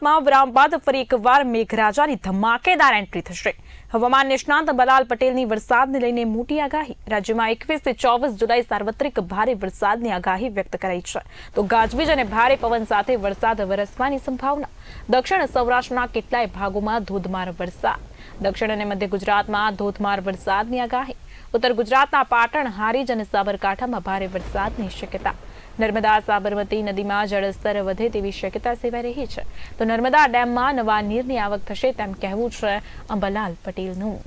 ગુજરાતમાં વિરામ બાદ ફરી એકવાર મેઘરાજાની ધમાકેદાર એન્ટ્રી થશે. હવામાન નિષ્ણાંત બલાલ પટેલની વરસાદને લઈને મોટી આગાહી. રાજ્યમાં એકવીસથી ચોવીસ જુલાઈ સાર્વત્રિક ભારે વરસાદની આગાહી વ્યક્ત કરાઈ છે. તો ગાજવીજ અને ભારે પવન સાથે વરસાદ વરસવાની સંભાવના. દક્ષિણ સૌરાષ્ટ્રના કેટલાય ભાગોમાં ધોધમાર વરસાદ. દક્ષિણ અને મધ્ય ગુજરાતમાં ધોધમાર વરસાદની આગાહી. ઉત્તર ગુજરાતના પાટણ, હારીજ અને સાબરકાંઠામાં ભારે વરસાદની શક્યતા. નર્મદા સાબરમતી નદીમાં જળસ્તર વધે તેવી શક્યતા સેવાઈ રહી છે. તો નર્મદા ડેમમાં નવા નીરની આવક થશે તેમ કહેવું છે અંબાલાલ પટેલનું.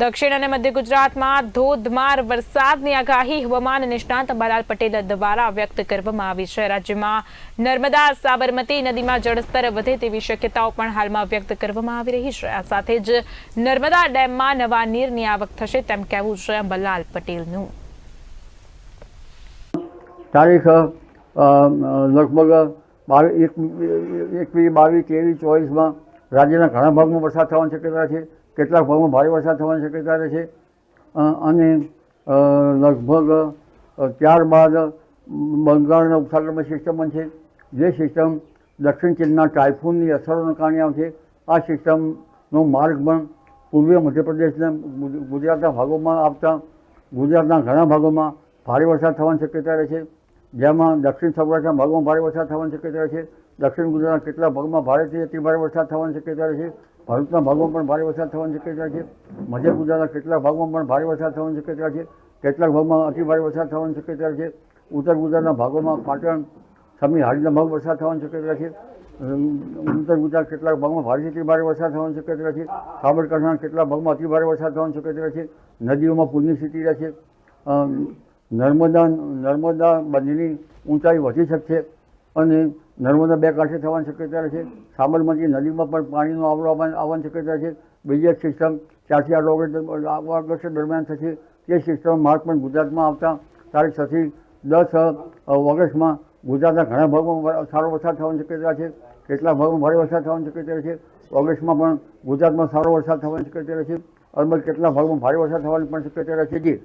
દક્ષિણ અને મધ્ય ગુજરાતમાં ધોધમાર વરસાદની આગાહી, હવામાન નિષ્ણાંત અંબાલાલ પટેલ દ્વારા વ્યક્ત કરવામાં આવી છે. રાજ્યમાં નર્મદા, સાબરમતી નદીમાં જળસ્તર વધે તેવી શક્યતાઓ પણ હાલમાં વ્યક્ત કરવામાં આવી રહી છે. આ સાથે જ નર્મદા ડેમમાં નવા નીરની આવક થશે તેમ કહેવું છે અંબાલાલ પટેલનું. તારીખ લગભગ બાવીસ એકવીસ, બાવીસ, ત્રેવીસ, ચોવીસમાં રાજ્યના ઘણા ભાગમાં વરસાદ થવાની શક્યતા છે. કેટલાક ભાગમાં ભારે વરસાદ થવાની શક્યતા રહે છે અને લગભગ ત્યારબાદ બંગાળના ઉપસાગરમાં સિસ્ટમ બનશે જે સિસ્ટમ દક્ષિણ ચીનના ટાઇફૂનની અસરોના કારણે આવશે, આ સિસ્ટમનો માર્ગ પણ પૂર્વીય મધ્યપ્રદેશના ગુજરાતના ભાગોમાં આવતા, ગુજરાતના ઘણા ભાગોમાં ભારે વરસાદ થવાની શક્યતા રહે છે. જેમાં દક્ષિણ સૌરાષ્ટ્રના ભાગમાં ભારે વરસાદ થવાની શક્યતા રહે છે. દક્ષિણ ગુજરાતના કેટલાક ભાગમાં ભારેથી અતિભારે વરસાદ થવાની શક્યતા રહે છે ભરૂચના ભાગમાં પણ ભારે વરસાદ થવાની શક્યતા છે. મધ્ય ગુજરાતના કેટલાક ભાગમાં પણ ભારે વરસાદ થવાની શક્યતા છે. કેટલાક ભાગમાં અતિ ભારે વરસાદ થવાની શક્યતા છે. ઉત્તર ગુજરાતના ભાગોમાં પાટણ, સમી હાડીના ભાગ વરસાદ થવાની શક્યતા છે. ઉત્તર ગુજરાત કેટલાક ભાગમાં ભારેથી ભારે વરસાદ થવાની શક્યતા છે. સાબરકાંઠાના કેટલાક ભાગમાં અતિ ભારે વરસાદ થવાની શક્યતા છે. નદીઓમાં પૂરની સ્થિતિ રહેશે નર્મદા નર્મદા બંધની ઊંચાઈ વધી શકશે. અને નર્મદા બે કાંઠે થવાની શક્યતા છે. સાબરમતી નદીમાં પણ પાણીનો આવરો આવવાની શક્યતા છે. બીજી એક સિસ્ટમ ચારથી આઠ ઓગસ્ટ દરમિયાન થશે. તે સિસ્ટમ માર્ગ પણ ગુજરાતમાં આવતા તારીખ છથી દસ ઓગસ્ટમાં ગુજરાતના ઘણા ભાગોમાં સારો વરસાદ થવાની શક્યતા છે. કેટલા ભાગમાં ભારે વરસાદ થવાની શક્યતા છે. ઓગસ્ટમાં પણ ગુજરાતમાં સારો વરસાદ થવાની શક્યતા છે. અલબત્ત કેટલા ભાગમાં ભારે વરસાદ થવાની પણ શક્યતા છે. જી